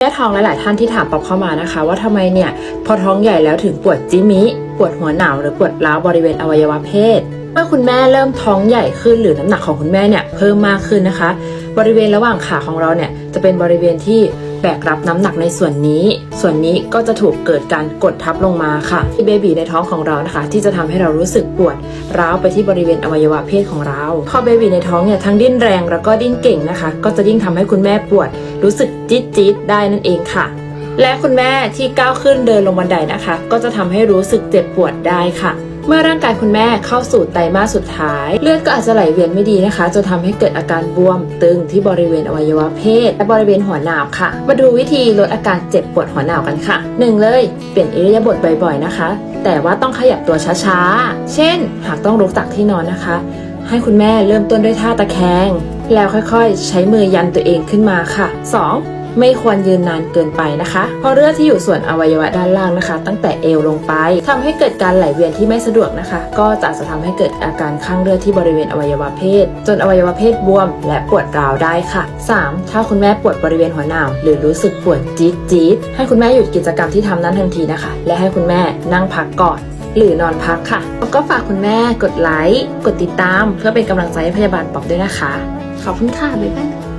แม่ท้องหลาย ๆ ท่านที่ถามปอบเข้ามานะคะ ว่าทำไมเนี่ย พอท้องใหญ่แล้วถึงปวดจิมิ ปวดหัวหนาวหรือปวดร้าวบริเวณอวัยวะเพศ มื่อคุณแม่เริ่มท้องใหญ่ขึ้นหรือน้ำหนักของคุณแม่เนี่ยเพิ่มมากขึ้นนะคะ บริเวณระหว่างขาของเราเนี่ยจะเป็นบริเวณที่แบกรับน้ำหนักในส่วนนี้ ส่วนนี้ก็จะถูกเกิดการกดทับลงมาค่ะที่เบบีในท้องของเรานะคะ ที่จะทำให้เรารู้สึกปวดร้าวไปที่บริเวณอวัยวะเพศของเราพอเบบีในท้องเนี่ยทั้งดิ้นแรงแล้วก็ดิ้นเก่งนะคะ ก็จะยิ่งทำให้คุณแม่ปวด รู้สึกจี๊ดจี๊ดได้นั่นเองค่ะและคุณแม่ที่ก้าวขึ้นเดินลงบันไดนะคะ ก็จะทำให้รู้สึกเจ็บปวดได้ค่ะ เมื่อร่างกายคุณแม่เข้าสู่ไตรมาสสุดท้าย เลือดก็อาจจะไหลเวียนไม่ดีนะคะจนทำให้เกิดอาการบวมตึงที่บริเวณอวัยวะเพศ และบริเวณหัวหนาวค่ะ มาดูวิธีลดอาการเจ็บปวดหัวหนาวกันค่ะหนึ่งเลยเปลี่ยนอิริยาบถบ่อยๆนะคะ แต่ว่าต้องขยับตัวช้าๆ เช่น หากต้องลุกจากที่นอนนะคะ ให้คุณแม่เริ่มต้นด้วยท่าตะแคงแล้วค่อยๆ ใช้มือยันตัวเองขึ้นมาค่ะ 2. ไม่ควรยืนนานเกินไปนะคะเพราะเลือดที่อยู่ส่วนอวัยวะด้านล่างนะคะ ตั้งแต่เอวลงไปทำให้เกิดการไหลเวียนที่ไม่สะดวกนะคะ ก็จะจะทำให้เกิดอาการข้างเลือดที่บริเวณอวัยวะเพศ จนอวัยวะเพศบวม และปวดร้าวได้ค่ะ 3. ถ้าคุณแม่ปวดบริเวณหัวหนาวหรือรู้สึกปวดจี๊ดจี๊ดให้คุณแม่หยุดกิจกรรมที่ทำนั้นทันทีนะคะ และให้คุณแม่นั่งพักก่อนหรือนอนพักค่ะแล้วก็ฝากคุณแม่กดไลค์ กดติดตาม เพื่อเป็นกำลังใจให้พยาบาลปอบด้วยนะคะ ขอบคุณค่ะ บ๊ายบาย